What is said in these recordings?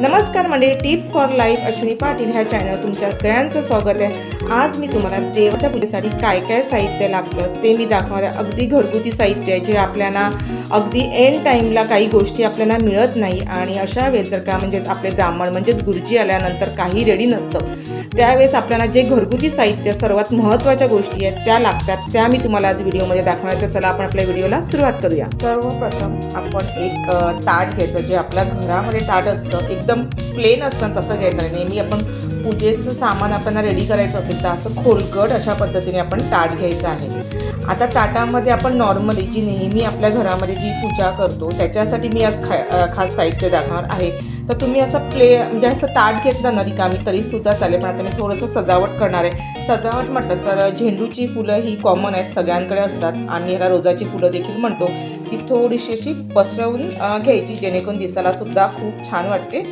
नमस्कार म्हणजे tips for life Ashwini Patil ह्या चॅनल तुमच्या सगळ्यांचं स्वागत आहे. आज मी तुम्हाला देवाच्या पूजेसाठी काय काय साहित्य लागतं ते मी दाखवणार अगदी घरगुती साहित्य आहे जे आपल्याला अगदी एन टाईमला काही गोष्टी आपल्याला मिळत नाही. आणि अशा वेळेस जर का म्हणजेच आपले ब्राह्मण म्हणजेच गुरुजी आल्यानंतर काही रेडी नसतं त्यावेळेस आपल्याला जे घरगुती साहित्य सर्वात महत्त्वाच्या गोष्टी आहेत त्या लागतात त्या मी तुम्हाला आज व्हिडिओमध्ये दाखवणार तर चला आपण आपल्या व्हिडिओला सुरुवात करूया. सर्वप्रथम आपण एक ताट घ्यायचं जे आपल्या घरामध्ये ताट असतं एकदम प्लेन असतं तसं घ्यायचं नेहमी आपण पूजेचं सामान आपल्याला रेडी करायचं असेल तर असं खोलगट अशा पद्धतीने आपण ताट घ्यायचं आहे. आता ताटामध्ये आपण नॉर्मली जी नेहमी आपल्या घरामध्ये जी पूजा करतो त्याच्यासाठी मी आज खा खास साहित्य दाखवणार आहे. तर तुम्ही असं प्ले म्हणजे असं ताट घेतलं ना रिकामी तरीसुद्धा चालेल. पण आता मी थोडंसं सजावट करणार आहे. सजावट म्हटलं तर झेंडूची फुलं ही कॉमन आहेत सगळ्यांकडे असतात. आणि ह्याला रोजाची फुलं देखील म्हणतो. ती थोडीशी अशी पसरवून घ्यायची जेणेकरून दिसायला सुद्धा खूप छान वाटते.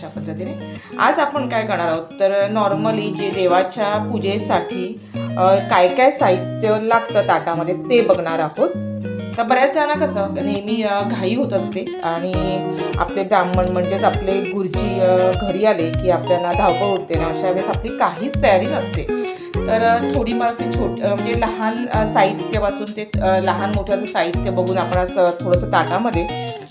अशा पद्धतीने. आज आपण काय करणार आहोत? तर नॉर्मली जे देवाच्या पूजेसाठी काय काय साहित्य लागतं ताटामध्ये ते बघणार आहोत. तर बऱ्याच जणांना कसं नेहमी घाई होत असते आणि आपले ब्राह्मण म्हणजेच आपले गुरुजी घरी आले की आपल्याला धावपळ उठते ना अशा वेळेस आपली काहीच तयारी नसते. तर थोडी थोडीफार असे छोट म्हणजे लहान साहित्यापासून ते लहान मोठं असं साहित्य बघून आपण असं थोडंसं ताटामध्ये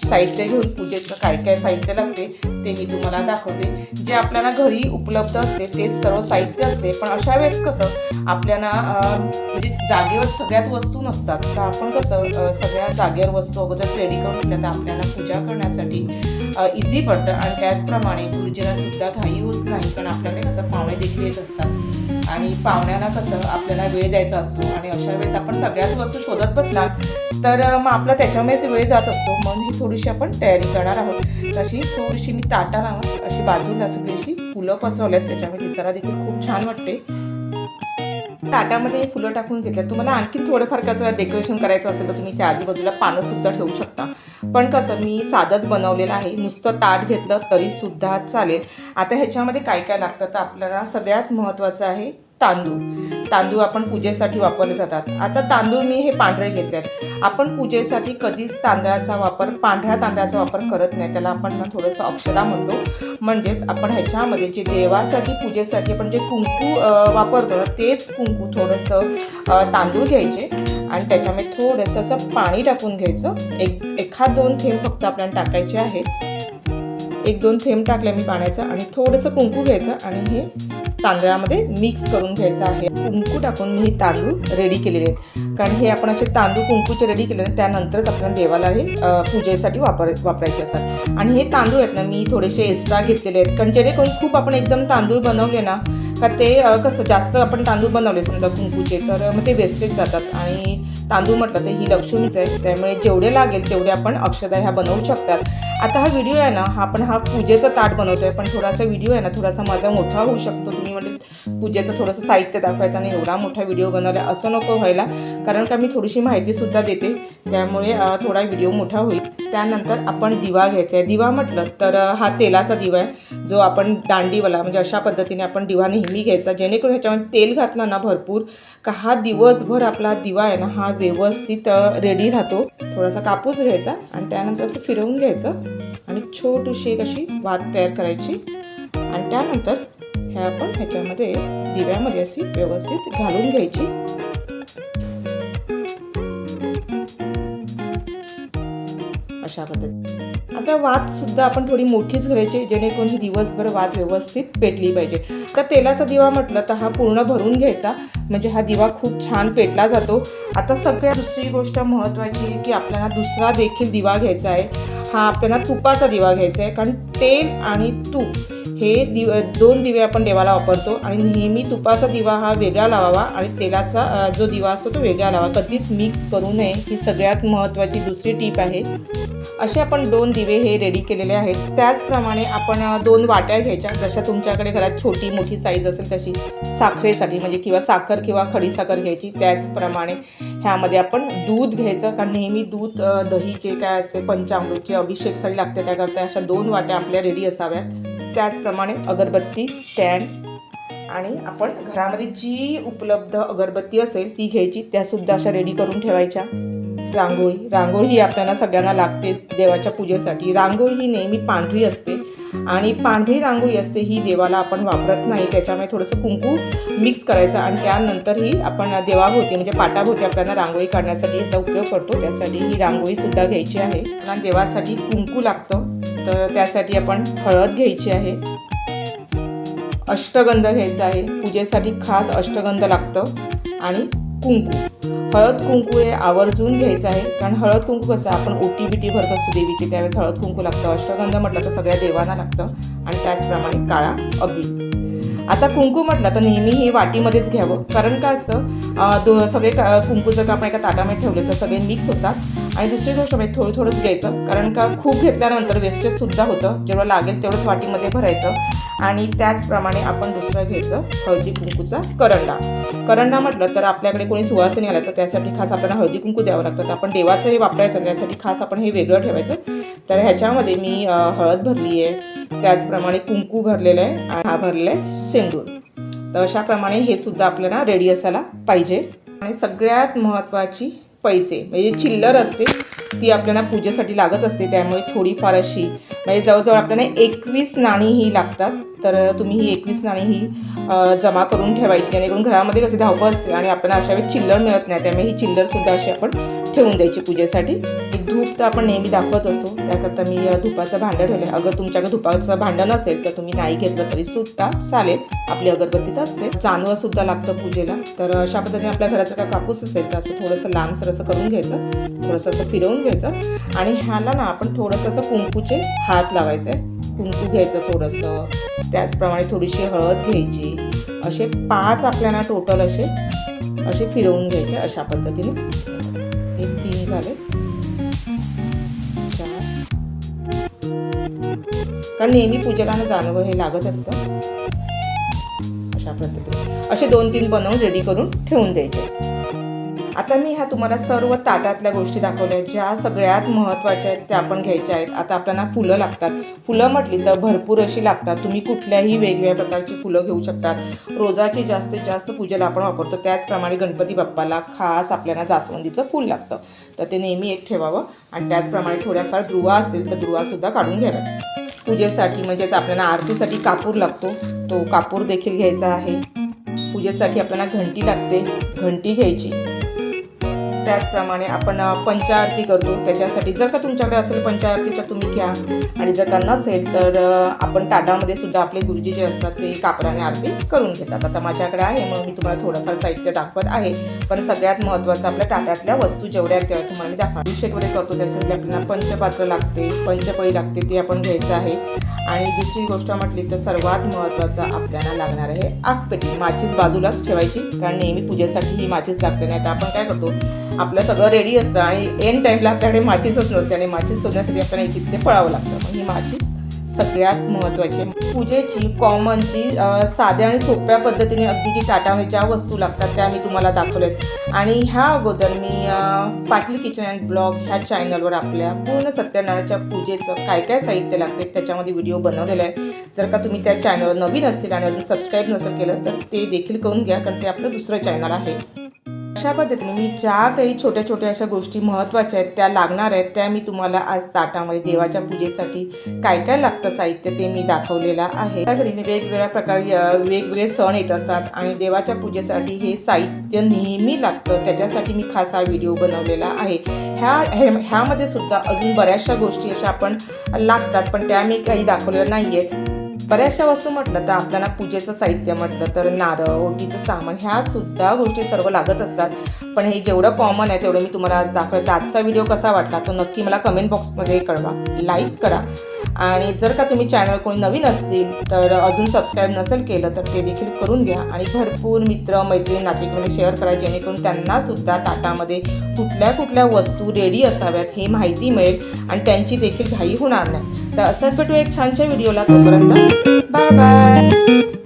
साहित्य घेऊन पूजेचं काय काय साहित्य लागते ते मी तुम्हाला दाखवते. जे आपल्याला घरी उपलब्ध असते तेच सर्व साहित्य असते. पण अशा वेळेस कसं आपल्याला म्हणजे जागेवर सगळ्याच वस्तू नसतात. तर आपण कसं सगळ्या जागेवर वस्तू अगोदर रेडी करून ठेवल्या तर आपल्याला पूजा करण्यासाठी इझी पडतं. आणि त्याचप्रमाणे गुरुजीला सुद्धा घाई होत नाही. कारण आपल्याकडे कसं पाहुणे देखील येत असतात. आणि पाहुण्यांना कसं आपल्याला वेळ द्यायचा असतो आणि अशा वेळेस आपण सगळ्याच वस्तू शोधत बसणार तर मग आपला त्याच्यामुळेच वेळ जात असतो. म्हणून ही थोडीशी आपण तयारी करणार आहोत. तशी थोडीशी मी ताटाला अशी बाजूला सगळी अशी फुलं पसरवल्यात त्याच्यामुळे दिसायला देखील खूप छान वाटते. ताटामध्ये फुलं टाकून घेतल्यात तुम्हाला आणखी थोडंफार कसं डेकोरेशन करायचं असेल तर तुम्ही त्या आजूबाजूला पानंसुद्धा ठेवू शकता. पण कसं मी साधंच बनवलेलं आहे. नुसतं ताट घेतलं तरीसुद्धा चालेल. आता ह्याच्यामध्ये काय काय लागतं? तर आपल्याला सगळ्यात महत्त्वाचं आहे तांदूळ. तांदूळ आपण पूजेसाठी वापरले जातात. आता तांदूळ मी हे पांढरे घेतले आहेत आपण पूजेसाठी कधीच तांदळाचा वापर पांढऱ्या तांदळाचा वापर करत नाही. त्याला आपण ना थोडंसं अक्षदा म्हणतो. म्हणजेच आपण ह्याच्यामध्ये जे देवासाठी पूजेसाठी आपण जे कुंकू वापरतो ना तेच कुंकू थोडंसं तांदूळ घ्यायचे. आणि त्याच्यामध्ये थोडंसं असं पाणी टाकून घ्यायचं. एक एखाद दोन थेंब फक्त आपल्याला टाकायचे आहेत. एक दोन थेंब टाकले मी पाण्याचं. आणि थोडंसं कुंकू घ्यायचं. आणि हे तांदळामध्ये मिक्स करून घ्यायचं आहे. कुंकू टाकून मी हे तांदूळ रेडी केलेले आहेत. कारण हे आपण असे तांदूळ कुंकूचे रेडी केले त्यानंतरच आपल्याला देवाला हे पूजेसाठी वापर वापरायचे असतात. आणि हे तांदूळ आहेत ना मी थोडेसे एक्स्ट्रा घेतलेले आहेत. कारण जेणेकरून खूप आपण एकदम तांदूळ बनवले ना का ते कसं जास्त आपण तांदूळ बनवले समजा कुंकूचे तर मग ते वेस्टेज जातात. आणि तांदूळ म्हटलं तर ही लक्ष्मीच आहे. त्यामुळे जेवढे लागेल तेवढे आपण अक्षदा ह्या बनवू शकतात. आता हा व्हिडिओ आहे ना हा आपण हा पूजेचा ताट बनवतो आहे पण थोडासा व्हिडिओ आहे ना थोडासा माझा मोठा होऊ शकतो. तुम्ही म्हणजे पूजेचं थोडंसं साहित्य दाखवायचं आणि एवढा मोठा व्हिडिओ बनवला असं नको व्हायला. कारण का मी थोडीशी माहितीसुद्धा देते. त्यामुळे थोडा व्हिडिओ मोठा होईल. त्यानंतर आपण दिवा घ्यायचा आहे दिवा म्हटलं तर हा तेलाचा दिवा आहे. जो आपण दांडीवाला म्हणजे अशा पद्धतीने आपण दिवा नेहमी घ्यायचा. जेणेकरून ह्याच्यामध्ये तेल घातलं ना भरपूर का हा दिवसभर आपला दिवा आहे ना हा व्यवस्थित रेडी राहतो. थोडासा कापूस घ्यायचा आणि त्यानंतर असं फिरवून घ्यायचं आणि छोटीशी एक अशी वात तयार करायची. आणि त्यानंतर ह्या आपण ह्याच्यामध्ये दिव्यामध्ये अशी व्यवस्थित घालून घ्यायची. अशा पद्धती आता वातसुद्धा आपण थोडी मोठीच घ्यायची जेणेकरून ही दिवसभर वात व्यवस्थित पेटली पाहिजे. तर तेलाचा दिवा म्हटलं तर हा पूर्ण भरून घ्यायचा. म्हणजे हा दिवा खूप छान पेटला जातो. आता सगळ्यात दुसरी गोष्ट महत्त्वाची की आपल्याला दुसरा देखील दिवा घ्यायचा आहे. हा आपल्याला तुपाचा दिवा घ्यायचा आहे. कारण तेल आणि तूप हे दिव दोन दिवे आपण देवाला वापरतो आणि नेहमी तुपाचा दिवा हा वेगळा लावावा आणि तेलाचा जो दिवा असतो तो वेगळा लावा. कधीच मिक्स करू नये. ही सगळ्यात महत्त्वाची दुसरी टीप आहे. असे आपण दोन दिवे हे रेडी केलेले आहेत. त्याचप्रमाणे आपण दोन वाट्या घ्यायच्या. जशा तुमच्याकडे घरात छोटी मोठी साईज असेल तशी साखरेसाठी म्हणजे किंवा साखर किंवा खडीसाखर घ्यायची. त्याचप्रमाणे ह्यामध्ये आपण दूध घ्यायचं. कारण नेहमी दूध दही जे काय असते पंचामृतचे अभिषेकसाठी लागते. त्याकरता अशा दोन वाट्या आपल्या रेडी असाव्यात. त्याचप्रमाणे अगरबत्ती स्टँड आणि आपण घरामध्ये जी उपलब्ध अगरबत्ती असेल ती घ्यायची. त्यासुद्धा अशा रेडी करून ठेवायच्या. रांगोळी. रांगोळी ही आपल्याला सगळ्यांना लागतेच देवाच्या पूजेसाठी. रांगोळी ही नेहमी पांढरी असते. आणि पांढरी रांगोळी असते ही देवाला आपण वापरत नाही. त्याच्यामुळे थोडंसं कुंकू मिक्स करायचं आणि त्यानंतर ही आपण देवाभोवती म्हणजे पाटाभोवती आपल्याला रांगोळी काढण्यासाठी याचा उपयोग करतो. त्यासाठी ही रांगोळीसुद्धा घ्यायची आहे. आणि देवासाठी कुंकू लागतं तर त्यासाठी आपण हळद घ्यायची आहे. अष्टगंध घ्यायचा आहे. पूजेसाठी खास अष्टगंध लागतं. आणि कुंकू. हळद कुंकू हे आवर्जून घ्यायचं आहे. कारण हळद कुंकू कसं आपण ओटी बिटी भरत असतो देवीची. त्यावेळेस हळद कुंकू लागतं. अष्टगंध म्हटलं तर सगळ्या देवांना लागतं. आणि त्याचप्रमाणे काळा अबीर. आता कुंकू म्हटलं तर नेहमी हे वाटीमध्येच घ्यावं. कारण का असं? दो सगळे का कुंकू जर का आपण एका ताटामध्ये ठेवले तर सगळे मिक्स होतात. आणि दुसरी गोष्ट म्हणजे थोडं थोडंच घ्यायचं. कारण का खूप घेतल्यानंतर वेस्टेजसुद्धा होतं. जेवढं लागेल तेवढंच वाटीमध्ये भरायचं. आणि त्याचप्रमाणे आपण दुसरं घ्यायचं हळदी कुंकूचा करंडा. करंडा म्हटलं तर आपल्याकडे कोणी सुवासिनी आला तर त्यासाठी खास आपल्याला हळदी कुंकू द्यावं लागतं. तर आपण देवाचं हे वापरायचं त्यासाठी खास आपण हे वेगळं ठेवायचं. तर ह्याच्यामध्ये मी हळद भरली आहे त्याचप्रमाणे कुंकू भरलेलं आहे. आणि हा भरलेला आहे. चेंडून तर अशाप्रमाणे हे सुद्धा आपल्याला रेडी असायला पाहिजे. आणि सगळ्यात महत्त्वाची पैसे म्हणजे चिल्लर असते ती आपल्याला पूजेसाठी लागत असते. त्यामुळे थोडीफार अशी म्हणजे जवळजवळ आपल्याला एकवीस नाणी ही लागतात. तर तुम्ही ही एकवीस नाणी ही जमा करून ठेवायची. जेणेकरून घरामध्ये कशी धावपळ असते आणि आपल्याला अशा वेळी चिल्लर मिळत नाही. त्यामुळे ही चिल्लरसुद्धा अशी आपण ठेवून द्यायची पूजेसाठी. धूप तर आपण नेहमी दाखवत असतो त्याकरता मी धुपाचं भांडं ठेवलं अगर तुमच्याकडे धुपाचं भांडं नसेल तर तुम्ही नाही घेतलं तरी सुद्धा चालेल. आपली अगरबत्ती तर असते. चांदवं सुद्धा लागतं पूजेला. तर अशा पद्धतीने आपल्या घराचा काय कापूस असेल तर असं थोडंसं लांबसर असं करून घ्यायचं. थोडंसं असं फिरवून घ्यायचं. आणि ह्याला ना आपण थोडंसं असं कुंकूचे हात लावायचे. कुंकू घ्यायचं थोडंसं. त्याचप्रमाणे थोडीशी हळद घ्यायची. असे पाच आपल्याला टोटल असे असे फिरवून घ्यायचे अशा पद्धतीने. हे तीन झाले. कारण नेहमी पूजेला ना जानवं हे लागत असतं. अशा पद्धतीने. असे दोन तीन बनवून रेडी करून ठेवून द्यायचे. आता मी ह्या तुम्हाला सर्व ताटातल्या गोष्टी दाखवल्या ज्या सगळ्यात महत्त्वाच्या आहेत त्या आपण घ्यायच्या आहेत. आता आपल्याला फुलं लागतात. फुलं म्हटली तर भरपूर अशी लागतात. तुम्ही कुठल्याही वेगवेगळ्या प्रकारची फुलं घेऊ शकतात. रोजाची जास्तीत जास्त पूजेला आपण वापरतो. त्याचप्रमाणे गणपती बाप्पाला खास आपल्याला जास्वंदीचं फूल लागतं. तर ते नेहमी एक ठेवावं. आणि त्याचप्रमाणे थोड्याफार दुवा असेल तर दुवासुद्धा काढून घ्याव्यात. पूजेसाठी म्हणजेच आपल्याला आरतीसाठी कापूर लागतो. तो कापूर देखील घ्यायचा आहे. पूजेसाठी आपल्याला घंटी लागते. घंटी घ्यायची. त्याचप्रमाणे आपण अ, पंचारती करतो. त्याच्यासाठी जर का तुमच्याकडे असेल पंचारती तर तुम्ही घ्या. आणि जर का नसेल तर आपण टाटामध्ये सुद्धा आपले गुरुजी जे असतात ते कापराने आरती करून घेतात. आता माझ्याकडे आहे म्हणून मी तुम्हाला थोडंफार साहित्य दाखवत आहे. पण सगळ्यात महत्त्वाचं आपल्या टाटातल्या वस्तू जेवढ्या त्या तुम्हाला मी दाखवा अभिषेक वगैरे करतो त्यासाठी आपल्याला पंचपात्र लागते. पंचपळी लागते ती आपण घ्यायचं आहे. आणि दुसरी गोष्ट म्हटली तर सर्वात महत्त्वाचं आपल्याला लागणार आहे आगपेटी. माचीस बाजूलाच ठेवायची कारण नेहमी पूजेसाठी ही माचीस लागते. नाही तर आपण काय करतो आपलं सगळं रेडी असतं आणि एन टाईमला आपल्याकडे माचीसच नसते आणि माचीस शोधण्यासाठी आपल्याला तिथे पळावं लागतं. मग ही माचीस सगळ्यात महत्त्वाची आहे. पूजेची कॉमनची साध्या आणि सोप्या पद्धतीने अगदी जी ताटामध्ये ज्या वस्तू लागतात त्या मी तुम्हाला दाखवल्यात आणि ह्या अगोदर मी पाटली किचन अँड ब्लॉग ह्या चॅनलवर आपल्या पूर्ण सत्यनारायणच्या पूजेचं काय काय साहित्य लागते त्याच्यामध्ये व्हिडिओ बनवलेला आहे. जर का तुम्ही त्या चॅनलवर नवीन असतील आणि अजून सबस्क्राईब नसेल केलं तर ते देखील करून घ्या कारण ते आपलं दुसरं चॅनल आहे. अशा पद्धतीने मी ज्या काही छोट्या छोट्या अशा गोष्टी महत्त्वाच्या आहेत त्या लागणार आहेत त्या मी तुम्हाला आज ताटामध्ये देवाच्या पूजेसाठी काय काय लागतं साहित्य ते मी दाखवलेलं आहे. त्या घरी वेगवेगळ्या प्रकारे वेगवेगळे सण येत असतात आणि देवाच्या पूजेसाठी हे साहित्य नेहमी लागतं. त्याच्यासाठी मी खास हा व्हिडिओ बनवलेला आहे. ह्या ह्यामध्ये सुद्धा अजून बऱ्याचशा गोष्टी अशा आपण लागतात पण त्या मी काही दाखवलेल्या नाही आहेत बऱ्याचशा वस्तू म्हटलं तर आपल्याला पूजेचं साहित्य म्हटलं तर नारळ ओटीचं सामान ह्या सुद्धा गोष्टी सर्व लागत असतात. पण हे जेवढं कॉमन आहे तेवढं मी तुम्हाला आज दाखवलं. तर आजचा व्हिडिओ कसा वाटला तो नक्की मला कमेंट बॉक्समध्ये कळवा. लाईक करा. आणि जर का तुम्ही चॅनल कोणी नवीन असतील तर अजून सबस्क्राईब नसेल केलं तर ते देखील करून घ्या. आणि भरपूर मित्र मैत्रीण नातेकडे शेअर करा जेणेकरून त्यांनासुद्धा ताटामध्ये कुठल्या कुठल्या वस्तू रेडी असाव्यात हे माहिती मिळेल आणि त्यांची देखील घाई होणार नाही. तर असंच भेटू एक छानशा व्हिडिओला तोपर्यंत बाय बाय